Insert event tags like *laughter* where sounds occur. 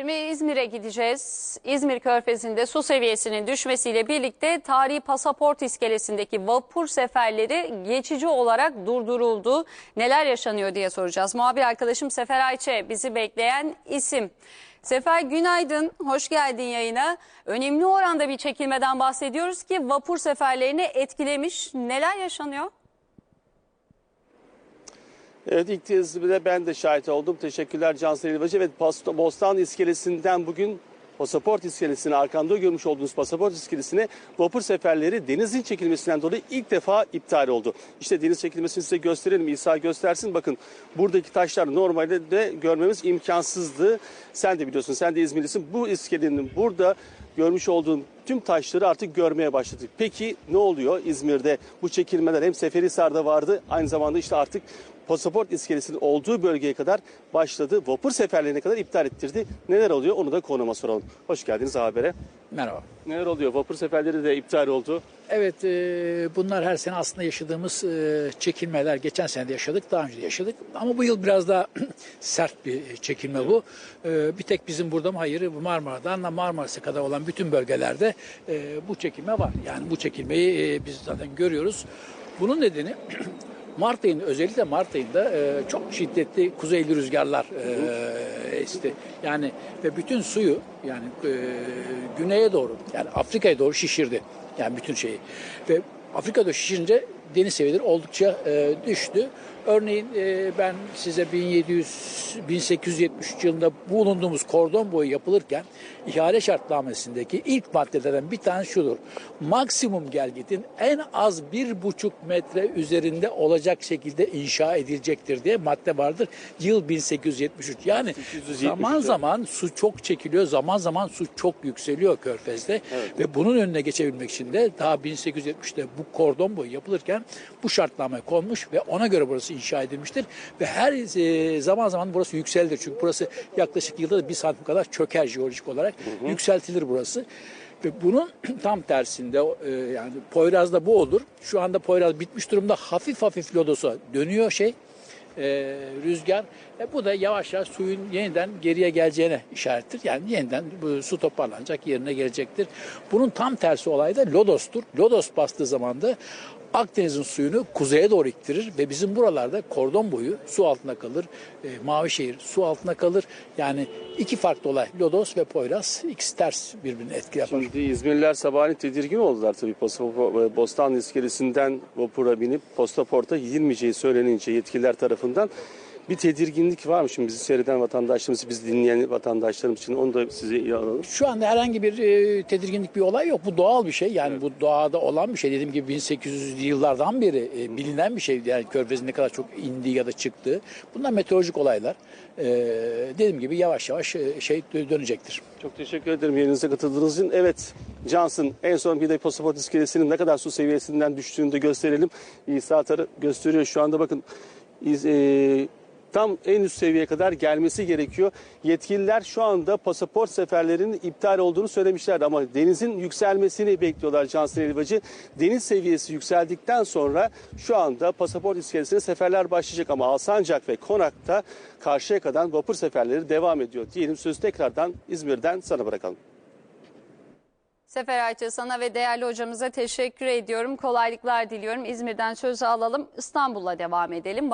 Şimdi İzmir'e gideceğiz. İzmir Körfezi'nde su seviyesinin düşmesiyle birlikte tarihi pasaport iskelesindeki vapur seferleri geçici olarak durduruldu. Neler yaşanıyor diye soracağız. Muhabir arkadaşım Sefer Ayçe bizi bekleyen isim. Sefer günaydın, hoş geldin yayına. Önemli oranda bir çekilmeden bahsediyoruz ki vapur seferlerini etkilemiş. Neler yaşanıyor? Evet ilk de ben de şahit oldum. Teşekkürler Cansel İlbacı. Evet Pas- Bostan iskelesinden bugün pasaport iskelesine arkamda görmüş olduğunuz pasaport iskelesine vapur seferleri denizin çekilmesinden dolayı ilk defa iptal oldu. İşte deniz çekilmesini size gösterelim. İsa göstersin. Bakın buradaki taşlar normalde de görmemiz imkansızdı. Sen de biliyorsun sen de İzmirlisin. Bu iskelenin burada görmüş olduğun tüm taşları artık görmeye başladık. Peki ne oluyor İzmir'de? Bu çekilmeler hem Seferihisar'da vardı aynı zamanda işte artık pasaport iskelesinin olduğu bölgeye kadar başladı. Vapur seferlerine kadar iptal ettirdi. Neler oluyor onu da konuma soralım. Hoş geldiniz habere. Merhaba. Neler oluyor? Vapur seferleri de iptal oldu. Evet e, bunlar her sene aslında yaşadığımız e, çekilmeler. Geçen sene de yaşadık, daha önce de yaşadık. Ama bu yıl biraz daha *clears throat* sert bir çekilme bu. E, bir tek bizim burada mı? Hayır. Marmara'dan da Marmaris'e kadar olan bütün bölgelerde e, bu çekilme var. Yani bu çekilmeyi e, biz zaten görüyoruz. Bunun nedeni *clears throat* Mart ayında özellikle Mart ayında e, çok şiddetli kuzeyli rüzgarlar e, esti. Yani ve bütün suyu yani e, güneye doğru yani Afrika'ya doğru şişirdi. Yani bütün şeyi. Ve Afrika'da şişirince deniz seviyeleri oldukça e, düştü. Örneğin e, ben size 1700 1873 yılında bulunduğumuz kordon boyu yapılırken ihale şartnamesindeki ilk maddelerden bir tanesi şudur. Maksimum gelgitin en az bir buçuk metre üzerinde olacak şekilde inşa edilecektir diye madde vardır. Yıl 1873. Yani 1873, zaman evet. zaman su çok çekiliyor, zaman zaman su çok yükseliyor Körfez'de ve bunun önüne geçebilmek için de daha 1870'te bu kordon boyu yapılırken bu şartname konmuş ve ona göre burası inşa edilmiştir ve her e, zaman zaman burası yükseldir çünkü burası yaklaşık yılda da bir santim kadar çöker jeolojik olarak yükseltilir burası. Ve bunun *clears throat* tam tersinde e, yani Poyraz'da bu olur. Şu anda Poyraz bitmiş durumda hafif hafif lodosa dönüyor şey e, rüzgar. E, bu da yavaş yavaş suyun yeniden geriye geleceğine işarettir. Yani yeniden bu su toparlanacak yerine gelecektir. Bunun tam tersi olay da lodostur. Lodos bastığı zaman da Akdeniz'in suyunu kuzeye doğru ittirir ve bizim buralarda kordon boyu su altında kalır. E, Mavişehir su altında kalır. Yani iki farklı olay. Lodos ve Poyraz ikisi ters birbirini etki yapar. Şimdi İzmirliler sabahleyin tedirgin oldular tabii. Pasaport, Bostan iskelesinden vapura binip pasaporta girmeyeceği söylenince yetkililer tarafından bir tedirginlik var mı? Şimdi bizi seyreden vatandaşlarımız, bizi dinleyen vatandaşlarımız için onu da size iyi alalım. Şu anda herhangi bir e, tedirginlik bir olay yok. Bu doğal bir şey. Yani bu doğada olan bir şey. Dediğim gibi 1800'lü yıllardan beri e, bilinen bir şey. Yani körfezin ne kadar çok indiği ya da çıktığı. Bunlar meteorolojik olaylar. E, dediğim gibi yavaş yavaş e, şey dö- dönecektir. Çok teşekkür ederim yayınınıza katıldığınız için. Evet Cansın en son bir de pasaport iskelesinin ne kadar su seviyesinden düştüğünü de gösterelim. İsa Tarı gösteriyor şu anda bakın iz- e, tam en üst seviyeye kadar gelmesi gerekiyor. Yetkililer şu anda pasaport seferlerinin iptal olduğunu söylemişlerdi ama denizin yükselmesini bekliyorlar Cansın Elbacı. Deniz seviyesi yükseldikten sonra şu anda pasaport iskelesine seferler başlayacak ama Alsancak ve Konak'ta Karşıyaka'dan vapur seferleri devam ediyor. Diyelim sözü tekrardan İzmir'den sana bırakalım. Sefer Ayça sana ve değerli hocamıza teşekkür ediyorum. Kolaylıklar diliyorum. İzmir'den sözü alalım. İstanbul'a devam edelim.